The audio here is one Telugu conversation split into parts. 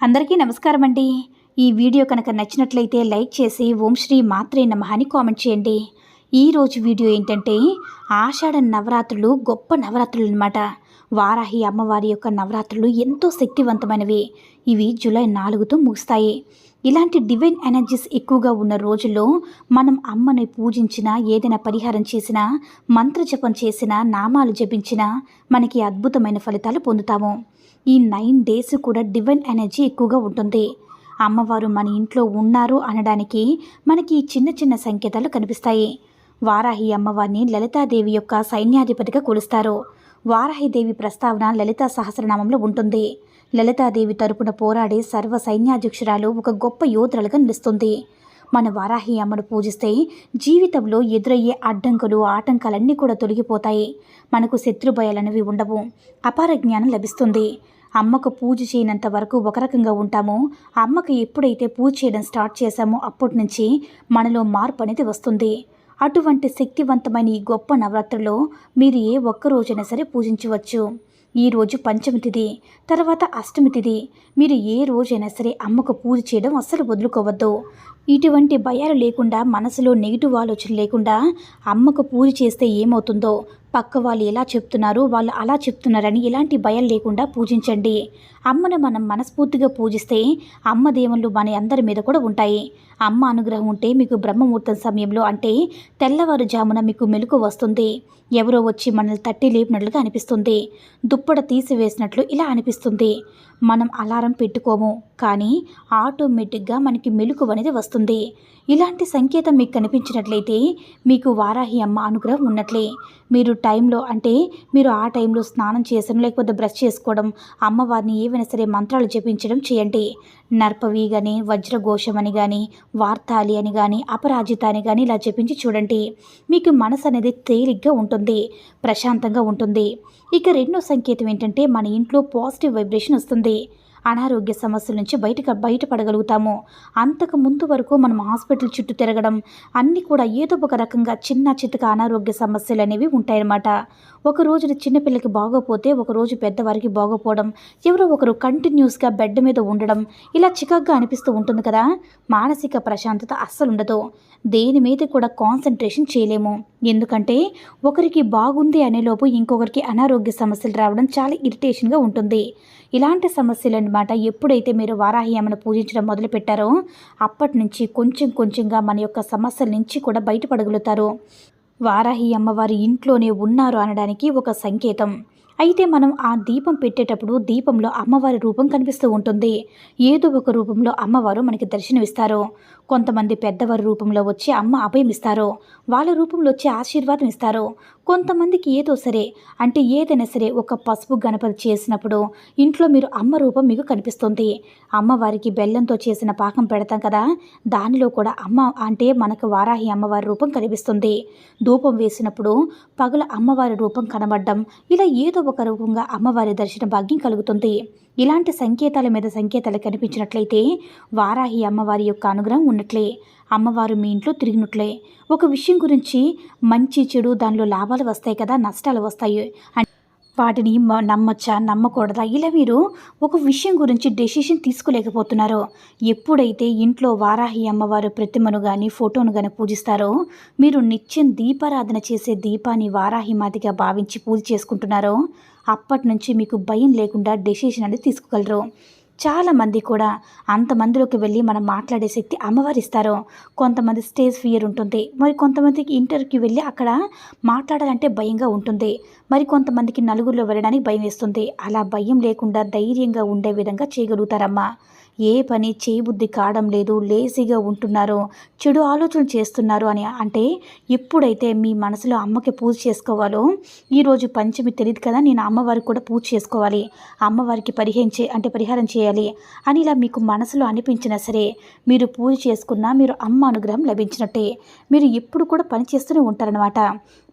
అందరికీ నమస్కారం అండి. ఈ వీడియో కనుక నచ్చినట్లయితే లైక్ చేసి ఓం శ్రీ మాత్రే నమః అని కామెంట్ చేయండి. ఈరోజు వీడియో ఏంటంటే ఆషాఢ నవరాత్రులు గొప్ప నవరాత్రులు అనమాట వారాహి అమ్మవారి యొక్క నవరాత్రులు ఎంతో శక్తివంతమైనవి. ఇవి జూలై నాలుగుతో ముగుస్తాయి. ఇలాంటి డివైన్ ఎనర్జీస్ ఎక్కువగా ఉన్న రోజుల్లో మనం అమ్మని పూజించినా ఏదైనా పరిహారం చేసినా మంత్రజపం చేసినా నామాలు జపించినా మనకి అద్భుతమైన ఫలితాలు పొందుతాము. ఈ నైన్ డేస్ కూడా డివైన్ ఎనర్జీ ఎక్కువగా ఉంటుంది. అమ్మవారు మన ఇంట్లో ఉన్నారు అనడానికి మనకి చిన్న చిన్న సంకేతాలు కనిపిస్తాయి. వారాహి అమ్మవారిని లలితాదేవి యొక్క సైన్యాధిపతిగా కొలుస్తారు. వారాహిదేవి ప్రస్తావన లలితా సహస్రనామంలో ఉంటుంది. లలితాదేవి తరపున పోరాడే సర్వ సైన్యాధ్యక్షురాలు ఒక గొప్ప యోధులుగా నిలుస్తుంది. మన వారాహి అమ్మను పూజిస్తే జీవితంలో ఎదురయ్యే అడ్డంకులు ఆటంకాలన్నీ కూడా తొలగిపోతాయి. మనకు శత్రుభయాలనేవి ఉండవు. అపార జ్ఞానం లభిస్తుంది. అమ్మకు పూజ చేయనంత వరకు ఒక రకంగా ఉంటామో. అమ్మకు ఎప్పుడైతే పూజ చేయడం స్టార్ట్ చేశామో అప్పటి నుంచి మనలో మార్పు అనేది వస్తుంది. అటువంటి శక్తివంతమైన ఈ గొప్ప నవరాత్రిలో మీరు ఏ ఒక్క రోజైనా సరే పూజించవచ్చు. ఈరోజు పంచమి తిథి తర్వాత అష్టమి తిథి మీరు ఏ రోజైనా సరే అమ్మకు పూజ చేయడం అస్సలు వదులుకోవద్దు. ఇటువంటి భయాలు లేకుండా మనసులో నెగిటివ్ ఆలోచన లేకుండా అమ్మకు పూజ చేస్తే ఏమవుతుందో పక్క వాళ్ళు ఎలా చెప్తున్నారు వాళ్ళు అలా చెప్తున్నారని ఎలాంటి భయం లేకుండా పూజించండి. అమ్మను మనం మనస్ఫూర్తిగా పూజిస్తే అమ్మ దేవుళ్ళు మన అందరి మీద కూడా ఉంటాయి. అమ్మ అనుగ్రహం ఉంటే మీకు బ్రహ్మముహూర్తం సమయంలో అంటే తెల్లవారుజామున మీకు మెలకు వస్తుంది. ఎవరో వచ్చి మనల్ని తట్టి లేపినట్లుగా అనిపిస్తుంది. దుప్పడ తీసివేసినట్లు ఇలా అనిపిస్తుంది. మనం అలారం పెట్టుకోము కానీ ఆటోమేటిక్గా మనకి మెలకు అనేది వస్తుంది. ఇలాంటి సంకేతం మీకు కనిపించినట్లయితే మీకు వారాహి అమ్మ అనుగ్రహం ఉన్నట్లే. మీరు టైంలో అంటే మీరు ఆ టైంలో స్నానం చేసడం లేకపోతే బ్రష్ చేసుకోవడం అమ్మవారిని ఏవైనా సరే మంత్రాలు జపించడం చేయండి. నర్పవి కానీ వజ్రఘోషం అని కానీ వార్తాలి అని కానీ అపరాజిత అని కానీ ఇలా జపించి చూడండి. మీకు మనసు అనేది తేలిగ్గా ఉంటుంది ప్రశాంతంగా ఉంటుంది. ఇక రెండో సంకేతం ఏంటంటే మన ఇంట్లో పాజిటివ్ వైబ్రేషన్ వస్తుంది. అనారోగ్య సమస్యల నుంచి బయట బయటపడగలుగుతాము. అంతకు ముందు వరకు మనం హాస్పిటల్ చుట్టూ తిరగడం అన్నీ కూడా ఏదో ఒక రకంగా చిన్న చితక అనారోగ్య సమస్యలు అనేవి ఉంటాయన్నమాట. ఒక రోజున చిన్నపిల్లకి బాగోపోతే ఒక రోజు పెద్దవారికి బాగోపోవడం ఎవరో ఒకరు కంటిన్యూస్గా బెడ్ మీద ఉండడం ఇలా చికాగ్గా అనిపిస్తూ ఉంటుంది కదా. మానసిక ప్రశాంతత అస్సలు ఉండదు. దేని మీద కూడా కాన్సన్ట్రేషన్ చేయలేము. ఎందుకంటే ఒకరికి బాగుంది అనేలోపు ఇంకొకరికి అనారోగ్య సమస్యలు రావడం చాలా ఇరిటేషన్గా ఉంటుంది. ఇలాంటి సమస్యలు అనమాట ఎప్పుడైతే మీరు వారాహి అమ్మను పూజించడం మొదలుపెట్టారో అప్పటి నుంచి కొంచెం కొంచెంగా మన యొక్క సమస్యల నుంచి కూడా బయటపడగలుగుతారు. వారాహి అమ్మవారి ఇంట్లోనే ఉన్నారు అనడానికి ఒక సంకేతం. అయితే మనం ఆ దీపం పెట్టేటప్పుడు దీపంలో అమ్మవారి రూపం కనిపిస్తూ ఉంటుంది. ఏదో ఒక రూపంలో అమ్మవారు మనకి దర్శనమిస్తారు. కొంతమంది పెద్దవారి రూపంలో వచ్చి అమ్మ అభయం ఇస్తారు వాళ్ళ రూపంలో వచ్చి ఆశీర్వాదం ఇస్తారు. కొంతమందికి ఏదో సరే అంటే ఏదైనా సరే ఒక పసుపు గణపతి చేసినప్పుడు ఇంట్లో మీరు అమ్మ రూపం మీకు కనిపిస్తుంది. అమ్మవారికి బెల్లంతో చేసిన పాకం పెడతాం కదా దానిలో కూడా అమ్మ అంటే మనకు వారాహి అమ్మవారి రూపం కనిపిస్తుంది. ధూపం వేసినప్పుడు పగల అమ్మవారి రూపం కనబడడం ఇలా ఏదో ఒక రూపంగా అమ్మవారి దర్శన భాగ్యం కలుగుతుంది. ఇలాంటి సంకేతాల మీద సంకేతాలు కనిపించినట్లయితే వారాహి అమ్మవారి యొక్క అనుగ్రహం ఉన్నట్లే. అమ్మవారు మీ ఇంట్లో తిరిగినట్లే. ఒక విషయం గురించి మంచి చెడు దానిలో లాభాలు వస్తాయి కదా నష్టాలు వస్తాయి వాటిని నమ్మచ్చా నమ్మకూడదా? ఇలా మీరు ఒక విషయం గురించి డెసిషన్ తీసుకోలేకపోతున్నారో. ఎప్పుడైతే ఇంట్లో వారాహి అమ్మవారు ప్రతిమను కానీ ఫోటోను కానీ పూజిస్తారో మీరు నిత్యం దీపారాధన చేసే దీపాన్ని వారాహి మాదిగా భావించి పూజ చేసుకుంటున్నారో అప్పటి నుంచి మీకు భయం లేకుండా డెసిషన్ అనేది తీసుకోగలరు. చాలామంది కూడా అంతమందిలోకి వెళ్ళి మనం మాట్లాడే శక్తి అమ్మవారు ఇస్తారు. కొంతమంది స్టేజ్ ఫియర్ ఉంటుంది. మరి కొంతమందికి ఇంటర్వ్యూకి వెళ్ళి అక్కడ మాట్లాడాలంటే భయంగా ఉంటుంది. మరి కొంతమందికి నలుగురిలో వెళ్ళడానికి భయం వేస్తుంది. అలా భయం లేకుండా ధైర్యంగా ఉండే విధంగా చేయగలుగుతారమ్మా. ఏ పని చేయబుద్ధి కావడం లేదు. లేజీగా ఉంటున్నారు. చెడు ఆలోచన చేస్తున్నారు అని. అంటే ఎప్పుడైతే మీ మనసులో అమ్మకి పూజ చేసుకోవాలో ఈరోజు పంచమి తెలియదు కదా నేను అమ్మవారికి కూడా పూజ చేసుకోవాలి. అమ్మవారికి పరిహారం చే అంటే పరిహారం చేయాలి అని ఇలా మీకు మనసులో అనిపించినా సరే మీరు పూజ చేసుకున్నా మీరు అమ్మ అనుగ్రహం లభించినట్టే. మీరు ఎప్పుడు కూడా పని చేస్తూనే ఉంటారనమాట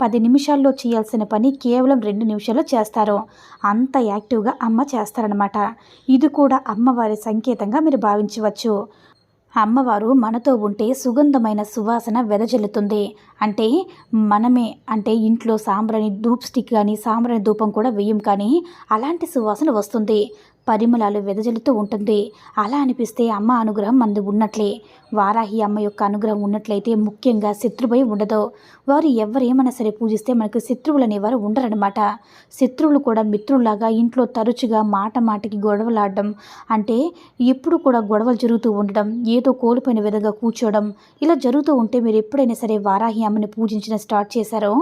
పది నిమిషాల్లో చేయాల్సిన పని కేవలం రెండు నిమిషాల్లో చేస్తారు. అంత యాక్టివ్గా అమ్మ చేస్తారనమాట ఇది కూడా అమ్మవారి సంకేతంగా మీరు భావించవచ్చు. అమ్మవారు మనతో ఉంటే సుగంధమైన సువాసన వెదజల్లుతుంది. అంటే మనమే అంటే ఇంట్లో సాంబ్రాణి ధూప్ స్టిక్ కానీ సాంబ్రాణి ధూపం కూడా వేయం కానీ అలాంటి సువాసన వస్తుంది. పరిమళాలు వెదజల్లుతూ ఉంటుంది. అలా అనిపిస్తే అమ్మ అనుగ్రహం మనది ఉన్నట్లే. వారాహి అమ్మ యొక్క అనుగ్రహం ఉన్నట్లయితే ముఖ్యంగా శత్రుభయం ఉండదు. వారు ఎవరేమైనా సరే పూజిస్తే మనకు శత్రువులు అనేవారు ఉండరనమాట శత్రువులు కూడా మిత్రుల్లాగా ఇంట్లో తరచుగా మాట మాటకి గొడవలాడడం అంటే ఎప్పుడు కూడా గొడవలు జరుగుతూ ఉండడం ఏదో కోల్పోయిన విధంగా కూర్చోవడం ఇలా జరుగుతూ ఉంటే మీరు ఎప్పుడైనా సరే వారాహి అమ్మని పూజించడం స్టార్ట్ చేశారో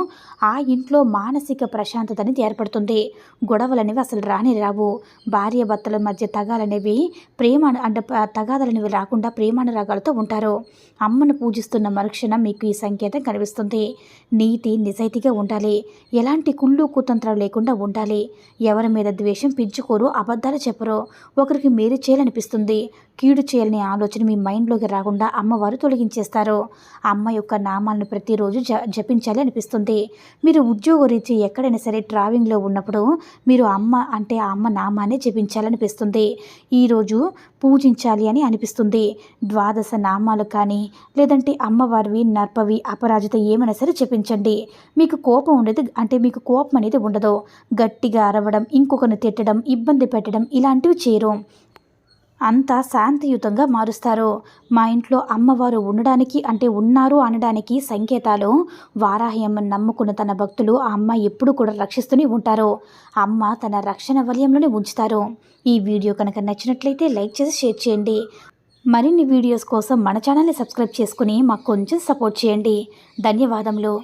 ఆ ఇంట్లో మానసిక ప్రశాంతత అనేది ఏర్పడుతుంది. గొడవలు అనేవి అసలు రాని రావు. భార్య భర్తల మధ్య తగాలనేవి ప్రేమ అంటే తగాదలనేవి రాకుండా రాకుండా ప్రేమానురాగాలతో ఉంటారు. అమ్మను పూజిస్తున్న మరుక్షణం మీకు ఈ సంకేతం కనిపిస్తుంది. నీతి నిజాయితీగా ఉండాలి. ఎలాంటి కుళ్ళు కుతంత్రాలు లేకుండా ఉండాలి. ఎవరి మీద ద్వేషం పెంచుకోరు అబద్ధాలు చెప్పరు. ఒకరికి మేలు చేయాలనిపిస్తుంది. కీడు చేయాలనే ఆలోచన మీ మైండ్లోకి రాకుండా అమ్మవారు తొలగించేస్తారు. అమ్మ యొక్క నామాలను ప్రతిరోజు జ జపించాలి అనిపిస్తుంది. మీరు ఉద్యోగ ఉద్యోగరీత్యా ఎక్కడైనా సరే ట్రావెలింగ్లో ఉన్నప్పుడు మీరు అమ్మ అంటే ఆ అమ్మ నామాన్ని జపించాలి. జపించాలనిపిస్తుంది ఈరోజు పూజించాలి అని అనిపిస్తుంది. ద్వాదశ నామాలు కానీ లేదంటే అమ్మవారివి నర్పవి అపరాజిత ఏమైనా సరే చెప్పించండి. మీకు కోపం ఉండేది అంటే మీకు కోపం అనేది ఉండదు. గట్టిగా అరవడం ఇంకొకరిని తిట్టడం ఇబ్బంది పెట్టడం ఇలాంటివి చేయరు. అంతా శాంతియుతంగా మారుస్తారు. మా ఇంట్లో అమ్మవారు ఉండడానికి అంటే ఉన్నారు అనడానికి సంకేతాలు. వారాహి నమ్ముకున్న తన భక్తులు ఆ అమ్మ ఎప్పుడు కూడా రక్షిస్తూనే ఉంటారు. అమ్మ తన రక్షణ వలయంలోనే ఉంచుతారు. ఈ వీడియో కనుక నచ్చినట్లయితే లైక్ చేసి షేర్ చేయండి. మరిన్ని వీడియోస్ కోసం మన ఛానల్ని సబ్స్క్రైబ్ చేసుకుని మాకు కొంచెం సపోర్ట్ చేయండి. ధన్యవాదములు.